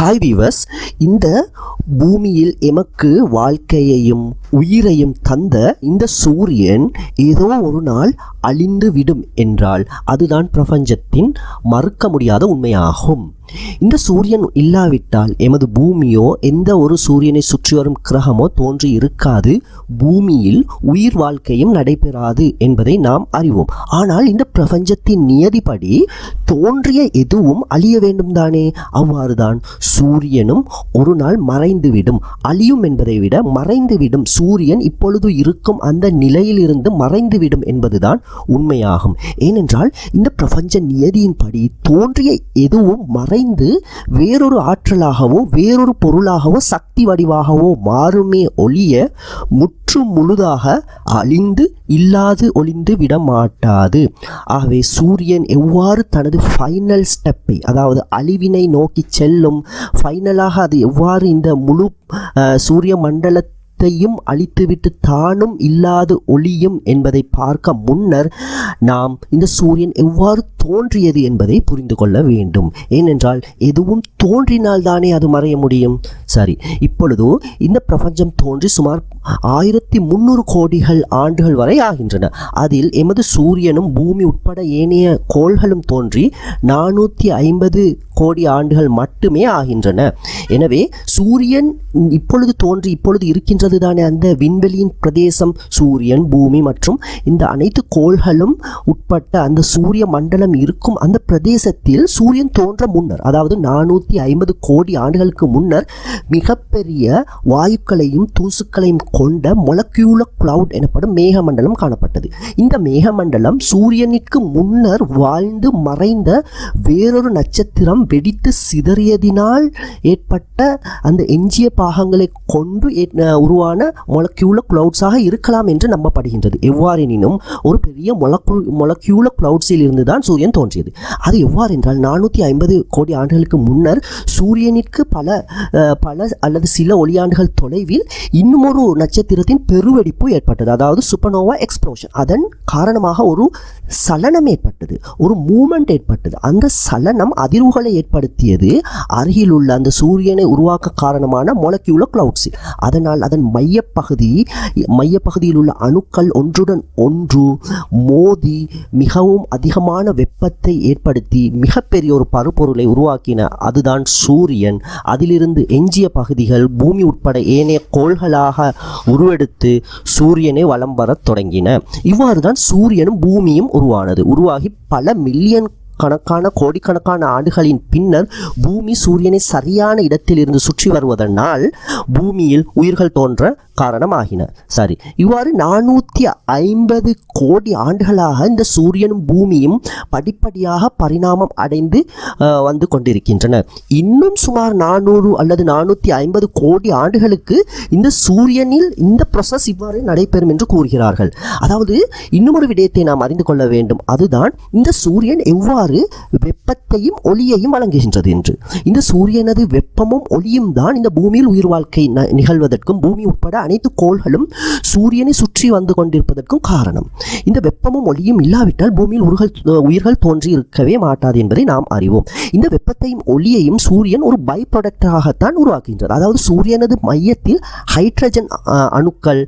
Hi viewers இந்த பூமியில் எமக்கு வாழ்க்கையையும் உயிரையும் தந்த இந்த சூரியன் ஏதோ ஒரு நாள் அழிந்து விடும் என்றால் அதுதான் பிரபஞ்சத்தின் மறுக்க முடியாத உண்மையாகும். இந்த சூரியன் இல்லாவிட்டால் எமது பூமியோ எந்த ஒரு சூரியனை சுற்றி வரும் கிரகமோ தோன்றி இருக்காது. பூமியில் உயிர் வாழ்க்கையும் நடைபெறாது என்பதை நாம் அறிவோம். ஆனால் இந்த பிரபஞ்சத்தின் நியதிப்படி தோன்றிய எதுவும் அழிய வேண்டும் தானே அவ்வாறுதான் சூரியனும் ஒரு நாள் மறைந்துவிடும். அழியும் என்பதை விட மறைந்துவிடும். சூரியன் இப்பொழுது இருக்கும் அந்த நிலையிலிருந்து மறைந்துவிடும் என்பதுதான் உண்மையாகும். ஏனென்றால் இந்த பிரபஞ்ச நியதியின்படி தோன்றிய எதுவும் மறை மறைந்து வேறொரு ஆற்றலாகவோ வேறொரு பொருளாகவோ சக்தி வடிவாகவோ மாறுமே ஒழிய முற்று முழுதாக அழிந்து இல்லாது ஒளிந்து விட மாட்டாது ஆகவே சூரியன் எவ்வாறு தனது ஃபைனல் ஸ்டெப்பை அதாவது அழிவினை நோக்கி செல்லும் ஃபைனலாக அது எவ்வாறு இந்த முழு சூரிய மண்டல அனைத்தையும் அழித்துவிட்டு தானும் இல்லாது ஒளியும் என்பதை பார்க்க முன்னர் நாம் இந்த சூரியன் எவ்வாறு தோன்றியது என்பதை புரிந்து கொள்ள வேண்டும். ஏனென்றால் எதுவும் தோன்றினால் தானே அது மறைய முடியும். சரி இப்பொழுது இந்த பிரபஞ்சம் தோன்றி சுமார் ஆயிரத்தி முந்நூறு கோடிகள் ஆண்டுகள் வரை ஆகின்றன. அதில் எமது சூரியனும் பூமி உட்பட ஏனைய கோள்களும் தோன்றி நானூற்றி ஐம்பது கோடி ஆண்டுகள் மட்டுமே ஆகின்றன. எனவே சூரியன் இப்பொழுது தோன்றி இப்பொழுது இருக்கின்ற தானே அந்த விண்வெளியின் பிரதேசம் சூரியன் பூமி மற்றும் இந்த அனைத்து கோள்களும் உட்பட்ட அந்த சூரிய மண்டலம் இருக்கும் அந்த பிரதேசத்தில் சூரியன் தோன்ற முன்னர் அதாவது நானூற்றி ஐம்பது கோடி ஆண்டுகளுக்கு முன்னர் மிகப்பெரிய வாயுக்களையும் தூசுக்களையும் கொண்ட மொலக்யூல கிளவுட் எனப்படும் மேகமண்டலம் காணப்பட்டது. இந்த மேகமண்டலம் சூரியனுக்கு முன்னர் வாழ்ந்து மறைந்த வேறொரு நட்சத்திரம் வெடித்து சிதறியதினால் ஏற்பட்ட அந்த எஞ்சிய பாகங்களை கொண்டு ஏற்- உருவான மொலக்யூல கிளவுட்ஸாக இருக்கலாம் என்று நம்பப்படுகின்றது. எவ்வாறெனினும் ஒரு பெரிய மொலக்கு மொலக்யூல கிளவுட்ஸில் இருந்து தான் சூரியன் தோன்றியது. அது எவ்வாறு என்றால் நானூற்றி ஐம்பது கோடி ஆண்டுகளுக்கு முன்னர் சூரியனிற்கு பல பல அல்லது சில ஒளியாண்டுகள் தொலைவில் இன்னும் ஒரு நட்சத்திரத்தின் பெருவெடிப்பு ஏற்பட்டது. அதாவது சுப்பனோவா எக்ஸ்ப்ளோஷன் அதன் காரணமாக ஒரு சலனம் ஏற்பட்டது. ஒரு மூமெண்ட் ஏற்பட்டது. அந்த சலனம் அதிர்வுகளை ஏற்படுத்தியது அருகில் உள்ள அந்த சூரியனை உருவாக்க காரணமான மொலக்யூல கிளவுட்ஸில் அதனால் அதன் மையப்பகுதி மையப்பகுதியில் உள்ள அணுக்கள் ஒன்றுடன் ஒன்று மோதி மிகவும் அதிகமான வெப்பத்தை ஏற்படுத்தி மிகப்பெரிய ஒரு பருப்பொருளை உருவாக்கின அதுதான் சூரியன். அதிலிருந்து எஞ்சிய பகுதிகள் பூமி உட்பட ஏனைய கோள்களாக உருவெடுத்து சூரியனை வலம் வரத் தொடங்கின. இவ்வாறு தான் சூரியனும் பூமியும் உருவானது. உருவாகி பல மில்லியன் கணக்கான கோடிக்கணக்கான ஆண்டுகளின் பின்னர் பூமி சூரியனை சரியான இடத்தில் இருந்து சுற்றி வருவதனால் பூமியில் உயிர்கள் தோன்ற காரணமாகின. சரி இவ்வாறு நானூற்றி ஐம்பது கோடி ஆண்டுகளாக இந்த சூரியனும் பூமியும் படிப்படியாக பரிணாமம் அடைந்து வந்து கொண்டிருக்கின்றன. இன்னும் சுமார் நானூறு அல்லது நானூற்றி ஐம்பது கோடி ஆண்டுகளுக்கு இந்த சூரியனில் இந்த ப்ரொசஸ் இவ்வாறு நடைபெறும் என்று கூறுகிறார்கள். அதாவது இன்னும் ஒரு விடயத்தை நாம் அறிந்து கொள்ள வேண்டும். அதுதான் இந்த சூரியன் எவ்வாறு வெப்பத்தையும் ஒளியையும் வழங்குகின்றது என்று. இந்த சூரியனது வெப்பமும் ஒளியும் தான் இந்த பூமியில் உயிர் வாழ்க்கை ந- நிகழ்வதற்கும் பூமி உட்பட அனைத்து கோள்களும் சூரியனை சுற்றி வந்து கொண்டிருப்பதற்கும் காரணம். இந்த வெப்பமும் ஒளியும் இல்லாவிட்டால் பூமியில் உருகல் உயிர்கள் தோன்றி இருக்கவே மாட்டாது என்பதை நாம் அறிவோம். இந்த வெப்பத்தையும் ஒளியையும் சூரியன் ஒரு பை ப்ராடக்டாகத்தான் உருவாக்குகின்றது. அதாவது சூரியனது மையத்தில் ஹைட்ரஜன் அணுக்கள்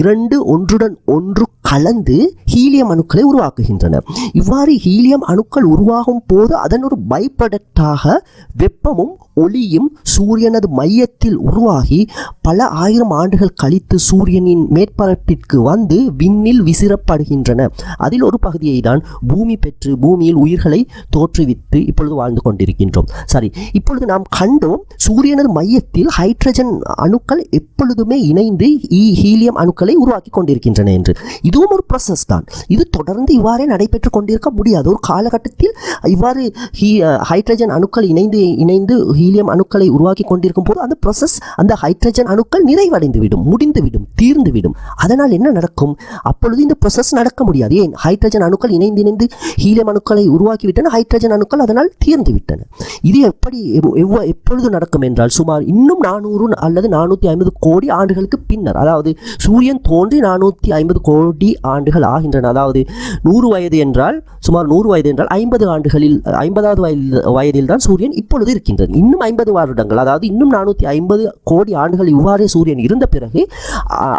இரண்டு ஒன்றுடன் ஒன்று கலந்து ஹீலியம் அணுக்களை உருவாக்குகின்றன. இவ்வாறு ஹீலியம் அணுக்கள் உருவாகும் போது அதன் ஒரு பை ப்ராடக்டாக வெப்பமும் ஒளியும் சூரியனது மையத்தில் உருவாகி பல ஆயிரம் ஆண்டுகள் கழித்து சூரியனின் மேற்பரப்பிற்கு வந்து விண்ணில் விசிறப்படுகின்றன. அதில் ஒரு பகுதியை தான் பூமி பெற்று பூமியில் உயிர்களை தோற்றுவித்து இப்பொழுது வாழ்ந்து கொண்டிருக்கின்றோம். சரி இப்பொழுது நாம் கண்டோம் சூரியனது மையத்தில் ஹைட்ரஜன் அணுக்கள் எப்பொழுதுமே இணைந்து ஹீலியம் அணுக்களை உருவாக்கி கொண்டிருக்கின்றன என்று. இதுவும் ஒரு ப்ராசஸ் தான். இது தொடர்ந்து இவ்வாறே நடைபெற்று கொண்டிருக்க முடியாது. ஒரு காலகட்டத்தில் இவ்வாறு ஹீ ஹைட்ரஜன் அணுக்கள் இணைந்து இணைந்து ஹீலியம் அணுக்களை உருவாக்கி கொண்டிருக்கும் போது அந்த ப்ராசஸ் அந்த ஹைட்ரஜன் அணுக்கள் நிறைவடைந்து விடும் முடிந்து விடும் தீர்ந்து விடும் அதனால் என்ன நடக்கும்? அப்பொழுது இந்த ப்ராசஸ் நடக்க முடியாது. ஏன்? ஹைட்ரஜன் அணுக்கள் இணைந்து இணைந்து ஹீலியம் அணுக்களை உருவாக்கி விட்டன ஹைட்ரஜன் அணுக்கள் அதனால் தீர்ந்து விட்டன இது எப்படி எவ்வ- எப்பொழுது நடக்கும் என்றால் சுமார் இன்னும் நானூறு அல்லது நானூற்றி ஐம்பது கோடி ஆண்டுகளுக்கு பின்னர் அதாவது சூரியன் தோன்றி நானூற்றி ஐம்பது கோடி ஆண்டுகள் ஆகின்றன. அதாவது நூறு வயது என்றால் சுமார் நூறு வயது என்றால் ஐம்பது ஆண்டுகளில் ஐம்பதாவது வயதில் வயதில் தான் சூரியன் இப்பொழுது இருக்கின்றது. இன்னும் இன்னும் ஐம்பது வருடங்கள் அதாவது இன்னும் நானூற்றி ஐம்பது கோடி ஆண்டுகள் இவ்வாறே சூரியன் இருந்த பிறகு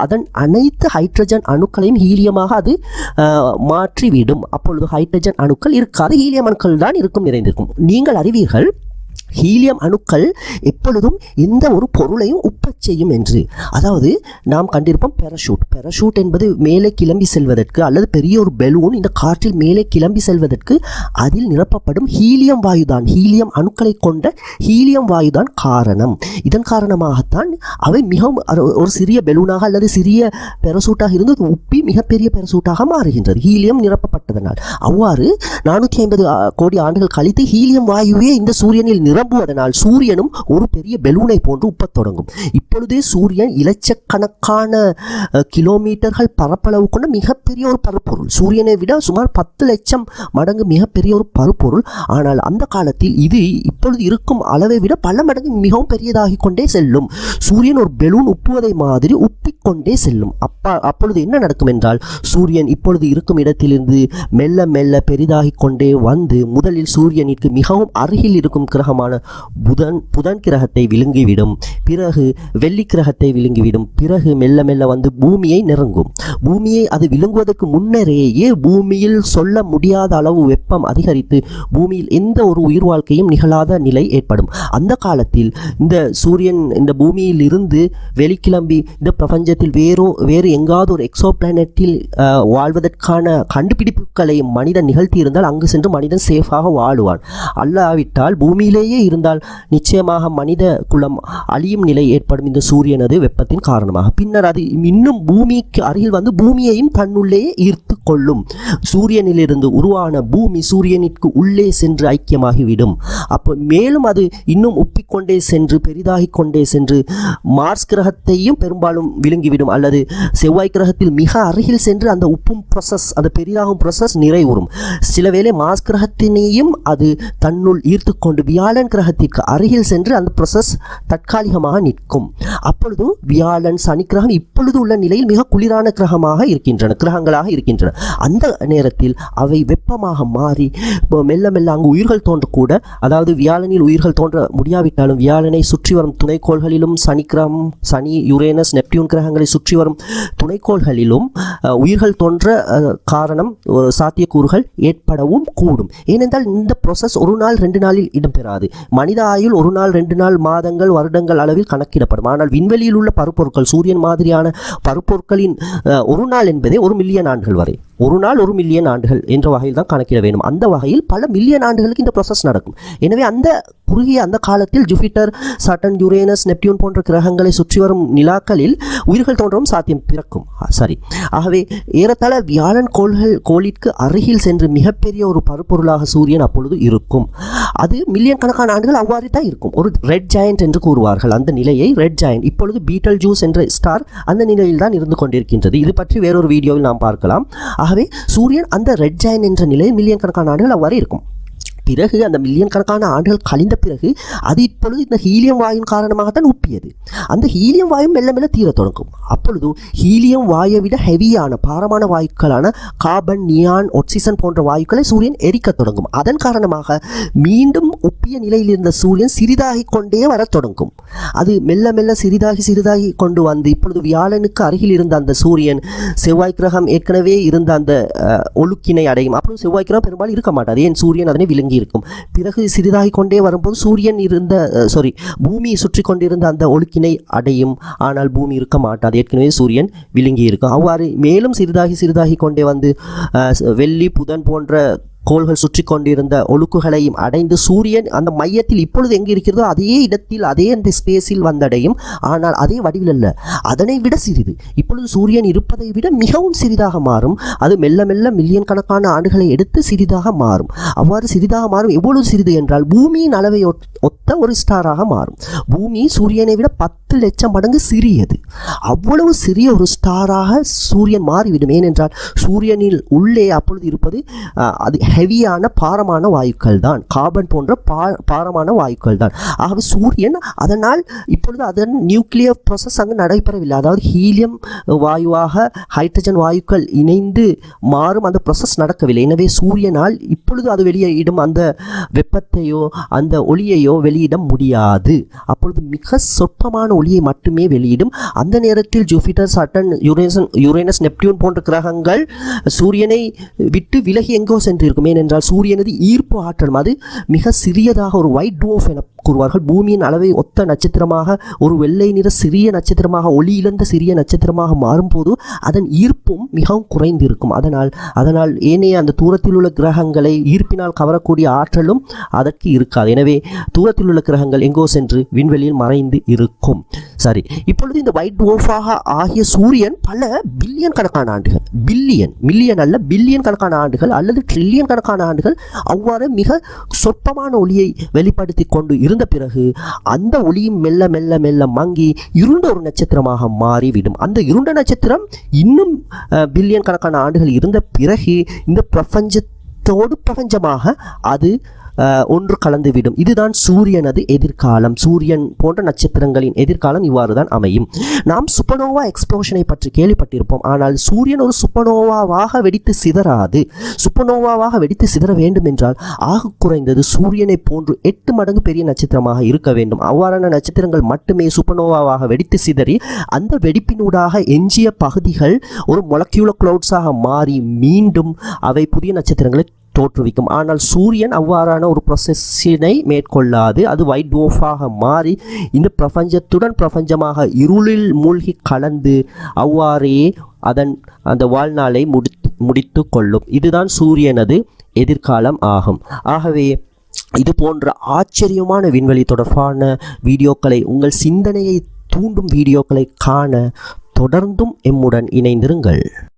அதன் அனைத்து ஹைட்ரஜன் அணுக்களையும் ஹீலியமாக அது அஹ், மாற்றிவிடும். அப்பொழுது ஹைட்ரஜன் அணுக்கள் இருக்காது ஹீலியம் அணுக்கள் தான் இருக்கும் நிறைந்திருக்கும். நீங்கள் அறிவீர்கள் ஹீலியம் அணுக்கள் எப்பொழுதும் எந்த ஒரு பொருளையும் உப்பச் செய்யும் என்று. அதாவது நாம் கண்டிருப்போம் பெரஷூட் பெரஷூட் என்பது மேலே கிளம்பி செல்வதற்கு அல்லது பெரிய ஒரு பெலூன் இந்த காற்றில் மேலே கிளம்பி செல்வதற்கு அதில் நிரப்பப்படும் ஹீலியம் வாயுதான். ஹீலியம் அணுக்களை கொண்ட ஹீலியம் வாயுதான் காரணம். இதன் காரணமாகத்தான் அவை மிகவும் ஒரு- சிறிய பெலூனாக அல்லது சிறிய பெரசூட்டாக இருந்து உப்பி மிகப்பெரிய பெரசூட்டாக மாறுகின்றது. ஹீலியம் நிரப்பப்பட்டதனால். அவ்வாறு நானூற்றி ஐம்பது கோடி ஆண்டுகள் கழித்து ஹீலியம் வாயுவே இந்த சூரியனில் நிரம்புவதனால் சூரியனும் ஒரு பெரிய பெலூனை போன்று உப்பத் தொடங்கும். இப்பொழுதே சூரியன் இலட்சக்கணக்கான கிலோமீட்டர்கள் பரப்பளவு கொண்ட மிகப்பெரிய ஒரு பருப்பொருள். சூரியனை விட சுமார் பத்து லட்சம் மடங்கு மிகப்பெரிய ஒரு பருப்பொருள். ஆனால் அந்த காலத்தில் இது இப்பொழுது இருக்கும் அளவை விட பல மடங்கு மிகவும் பெரியதாகிக் கொண்டே செல்லும். சூரியன் ஒரு பெலூன் உப்புவதை மாதிரி உப்பி கொண்டே செல்லும். அப்பா அப்பொழுது என்ன நடக்கும் என்றால் சூரியன் இப்பொழுது இருக்கும் இடத்திலிருந்து மெல்ல மெல்ல பெரிதாகிக் கொண்டே வந்து முதலில் சூரியனிற்கு மிகவும் அருகில் இருக்கும் கிரகமான புதன் புதன் கிரகத்தை விழுங்கிவிடும். பிறகு வெள்ளி கிரகத்தை விழுங்கிவிடும். பிறகு மெல்ல மெல்ல வந்து பூமியை நெருங்கும். பூமியை அது விழுங்குவதற்கு முன்னரேயே பூமியில் சொல்ல முடியாத அளவு வெப்பம் அதிகரித்து பூமியில் எந்த ஒரு உயிர் வாழ்க்கையும் நிகழாத நிலை ஏற்படும். அந்த காலத்தில் இந்த சூரியன் இந்த பூமியில் இருந்து வெளிக்கிளம்பி இந்த பிரபஞ்ச பிரபஞ்சத்தில் வேறோ வேறு எங்காவது ஒரு எக்ஸோ பிளானட்டில் வாழ்வதற்கான கண்டுபிடிப்புகளை மனிதன் நிகழ்த்தியிருந்தால் அங்கு சென்று மனிதன் சேஃபாக வாழுவான். அல்லாவிட்டால் பூமியிலேயே இருந்தால் நிச்சயமாக மனித குலம் அழியும் நிலை ஏற்படும். இந்த சூரியனது வெப்பத்தின் காரணமாக. பின்னர் அது இன்னும் பூமிக்கு அருகில் வந்து பூமியையும் தன்னுள்ளே ஈர்த்து கொள்ளும். சூரியனிலிருந்து உருவான பூமி சூரியனிற்கு உள்ளே சென்று ஐக்கியமாகிவிடும். அப்போ மேலும் அது இன்னும் உப்பிக்கொண்டே சென்று பெரிதாகிக் கொண்டே சென்று மார்ஸ் கிரகத்தையும் பெரும்பாலும் விழுங்கிவிடும் அல்லது செவ்வாய் கிரகத்தில் மிக அருகில் சென்று அந்த உப்பும் ப்ரொசஸ் அந்த பெரிதாகும் ப்ரொசஸ் நிறைவுறும். சில வேளை மார்ஸ் கிரகத்தினையும் அது தன்னுள் ஈர்த்து கொண்டு வியாழன் கிரகத்திற்கு அருகில் சென்று அந்த ப்ரொசஸ் தற்காலிகமாக நிற்கும். அப்பொழுது வியாழன் சனி கிரகம் இப்பொழுது உள்ள நிலையில் மிக குளிரான கிரகமாக இருக்கின்றன கிரகங்களாக இருக்கின்றன. அந்த நேரத்தில் அவை வெப்பமாக மாறி மெல்ல மெல்ல அங்கு உயிர்கள் தோன்றக்கூட அதாவது வியாழனில் உயிர்கள் தோன்ற முடியாவிட்டாலும் வியாழனை சுற்றி வரும் துணைக்கோள்களிலும் சனி கிரகம் சனி யுரேனஸ் நெப்டியூன் கிரகங்கள் சுற்றி வரும் துணைக்கோள்களிலும் உயிர்கள் தோன்ற காரணம் ஒரு சாத்தியக்கூறுகள் ஏற்படவும் கூடும். ஏனென்றால் இந்த ப்ரொசஸ் ஒரு நாள் ரெண்டு நாளில் இடம்பெறாது. மனித ஆயுள் ஒரு நாள் ரெண்டு நாள் மாதங்கள் வருடங்கள் அளவில் கணக்கிடப்படும். ஆனால் விண்வெளியில் உள்ள பருப்பொருட்கள் சூரியன் மாதிரியான பருப்பொருட்களின் ஒரு நாள் என்பதே ஒரு மில்லியன் ஆண்டுகள் வரை. ஒரு நாள் ஒரு மில்லியன் ஆண்டுகள் என்ற வகையில் தான் கணக்கிட வேண்டும். அந்த வகையில் பல மில்லியன் ஆண்டுகளுக்கு இந்த ப்ராசஸ் நடக்கும். எனவே அந்த குறுகிய அந்த காலத்தில் ஜூபிட்டர் சாட்டன் யுரேனஸ் நெப்டியூன் போன்ற கிரகங்களை சுற்றி வரும் நிலாக்களில் உயிர்கள் தோன்றவும் சாத்தியம் பிறக்கும். சாரி சரி. ஆகவே ஏறத்தாழ வியாழன் கோள்கள் கோளிற்கு அருகில் சென்று மிகப்பெரிய ஒரு பருப்பொருளாக சூரியன் அப்பொழுது இருக்கும். அது மில்லியன் கணக்கான ஆண்டுகள் அவ்வாறு தான் இருக்கும். ஒரு ரெட் ஜாயண்ட் என்று கூறுவார்கள். அந்த நிலையை ரெட் ஜாயண்ட் இப்பொழுது பீட்டல் ஜூஸ் என்ற ஸ்டார் அந்த நிலையில் தான் இருந்து கொண்டிருக்கின்றது. இது பற்றி வேறொரு வீடியோவில் நாம் பார்க்கலாம். ஆகவே சூரியன் அந்த ரெட் ஜாயின் என்ற நிலையில் மில்லியன் கணக்கான ஆண்டுகள் அவ்வாறு இருக்கும். பிறகு அந்த மில்லியன் கணக்கான ஆண்டுகள் கழிந்த பிறகு அது இப்பொழுது இந்த ஹீலியம் வாயின் காரணமாகத்தான் உப்பியது. அந்த ஹீலியம் வாயு மெல்ல மெல்ல தீரத் தொடங்கும். அப்பொழுது ஹீலியம் வாயை விட ஹெவியான பாரமான வாயுக்களான கார்பன் நியான் ஒக்சிசன் போன்ற வாயுக்களை சூரியன் எரிக்க தொடங்கும். அதன் காரணமாக மீண்டும் உப்பிய நிலையில் இருந்த சூரியன் சிறிதாகிக் கொண்டே வரத் தொடங்கும். அது மெல்ல மெல்ல சிறிதாகி சிறிதாகி கொண்டு வந்து இப்பொழுது வியாழனுக்கு அருகில் இருந்த அந்த சூரியன் செவ்வாய் கிரகம் ஏற்கனவே இருந்த அந்த ஒழுக்கினை அடையும். அப்புறம் செவ்வாய் கிரகம் பெரும்பாலும் இருக்க மாட்டாது. ஏன்? சூரியன் அதனை விளங்கி இருக்கும் பிறகு சிறிதாகி கொண்டே வரும்போது சூரியன் இருந்த சாரி பூமி சுற்றி கொண்டிருந்த அந்த ஒழுக்கினை அடையும். ஆனால் பூமி இருக்க மாட்டாது. ஏற்கனவே சூரியன் விழுங்கி இருக்கும் அவ்வாறு மேலும் சிறிதாகி சிறிதாகி கொண்டே வந்து வெள்ளி புதன் போன்ற கோள்கள் சுற்றி கொண்டிருந்த ஒழுக்குகளையும் அடைந்து சூரியன் அந்த மையத்தில் இப்பொழுது எங்கே இருக்கிறதோ அதே இடத்தில் அதே அந்த ஸ்பேஸில் வந்தடையும். ஆனால் அதே வடிவில் அல்ல. அதனை விட சிறிது. இப்பொழுது சூரியன் இருப்பதை விட மிகவும் சிறிதாக மாறும். அது மெல்ல மெல்ல மில்லியன் கணக்கான ஆண்டுகளை எடுத்து சிறிதாக மாறும். அவ்வாறு சிறிதாக மாறும் எவ்வளவு சிறிது என்றால் பூமியின் அளவை ஒத்- ஒத்த ஒரு ஸ்டாராக மாறும். பூமி சூரியனை விட பத்து பத்து லட்சம் மடங்கு சிறியது. அவ்வளவு சிறிய ஒரு ஸ்டாராக சூரியன் மாறிவிடும். ஏனென்றால் சூரியனில் உள்ளே அப்பொழுது இருப்பது அது ஹெவியான பாரமான வாயுக்கள் தான். கார்பன் போன்ற பா பாரமான வாயுக்கள் தான். ஆகவே சூரியன் அதனால் இப்பொழுது அதன் நியூக்ளியர் ப்ராசஸ் அங்கு நடைபெறவில்லை. அதாவது ஹீலியம் வாயுவாக ஹைட்ரஜன் வாயுக்கள் இணைந்து மாறும் அந்த ப்ராசஸ் நடக்கவில்லை. எனவே சூரியனால் இப்பொழுது அது வெளியிடும் அந்த வெப்பத்தையோ அந்த ஒளியையோ வெளியிட முடியாது. அப்பொழுது மிக சொற்பமான ஒளியை மட்டுமே வெளியிடும். அந்த நேரத்தில் ஜூபிட்டர் சட்டன் யுரேசன் யுரேனஸ் நெப்டியூன் போன்ற கிரகங்கள் சூரியனை விட்டு விலகி எங்கோ சென்றிருக்கும். ஏனென்றால் சூரியனது ஈர்ப்பு ஆற்றல். அது மிக சிறியதாக ஒரு ஒயிட் டுவோஃப் என கூறுவார்கள். பூமியின் அளவை ஒத்த நட்சத்திரமாக ஒரு வெள்ளை நிற சிறிய நட்சத்திரமாக ஒளி இழந்த சிறிய நட்சத்திரமாக மாறும்போது அதன் ஈர்ப்பும் மிகவும் குறைந்திருக்கும். அதனால் அதனால் ஏனைய அந்த தூரத்தில் உள்ள கிரகங்களை ஈர்ப்பினால் கவரக்கூடிய ஆற்றலும் அதற்கு இருக்காது. எனவே தூரத்தில் உள்ள கிரகங்கள் எங்கோ சென்று விண்வெளியில் மறைந்து இருக்கும். சரி இப்பொழுது இந்த ஒயிட் ஓஃபாக ஆகிய சூரியன் பல பில்லியன் கணக்கான ஆண்டுகள் பில்லியன் மில்லியன் அல்ல பில்லியன் கணக்கான ஆண்டுகள் அல்லது ட்ரில்லியன் கணக்கான ஆண்டுகள் அவ்வாறு மிக சொற்பமான ஒளியை வெளிப்படுத்தி கொண்டு இருந்த பிறகு அந்த ஒளியும் மெல்ல மெல்ல மெல்ல மங்கி இருண்ட ஒரு நட்சத்திரமாக மாறிவிடும். அந்த இருண்ட நட்சத்திரம் இன்னும் பில்லியன் கணக்கான ஆண்டுகள் இருந்த பிறகு இந்த பிரபஞ்சத்தோடு பிரபஞ்சமாக அது ஒன்று கலந்துவிடும். இதுதான் சூரியனது எதிர்காலம். சூரியன் போன்ற நட்சத்திரங்களின் எதிர்காலம் இவ்வாறு தான் அமையும். நாம் சுப்பனோவா எக்ஸ்ப்ளோஷனை பற்றி கேள்விப்பட்டிருப்போம். ஆனால் சூரியன் ஒரு சுப்பனோவாவாக வெடித்து சிதறாது. சுப்பனோவாவாக வெடித்து சிதற வேண்டும் என்றால் ஆக குறைந்தது சூரியனை போன்று எட்டு மடங்கு பெரிய நட்சத்திரமாக இருக்க வேண்டும். அவ்வாறான நட்சத்திரங்கள் மட்டுமே சுப்பனோவாவாக வெடித்து சிதறி அந்த வெடிப்பினூடாக எஞ்சிய பகுதிகள் ஒரு மொலக்யூலர் க்ளவுட்ஸாக மாறி மீண்டும் அவை புதிய நட்சத்திரங்களை தோற்றுவிக்கும். ஆனால் சூரியன் அவ்வாறான ஒரு ப்ரொசஸினை மேற்கொள்ளாது. அது ஒயிட் டோஃபாக மாறி இந்த பிரபஞ்சத்துடன் பிரபஞ்சமாக இருளில் மூழ்கி கலந்து அவ்வாறே அதன் அந்த வாழ்நாளை முடித்து முடித்து கொள்ளும். இதுதான் சூரியனது எதிர்காலம் ஆகும். ஆகவே இது போன்ற ஆச்சரியமான விண்வெளி தொடர்பான வீடியோக்களை உங்கள் சிந்தனையை தூண்டும் வீடியோக்களை காண தொடர்ந்தும் எம்முடன் இணைந்திருங்கள்.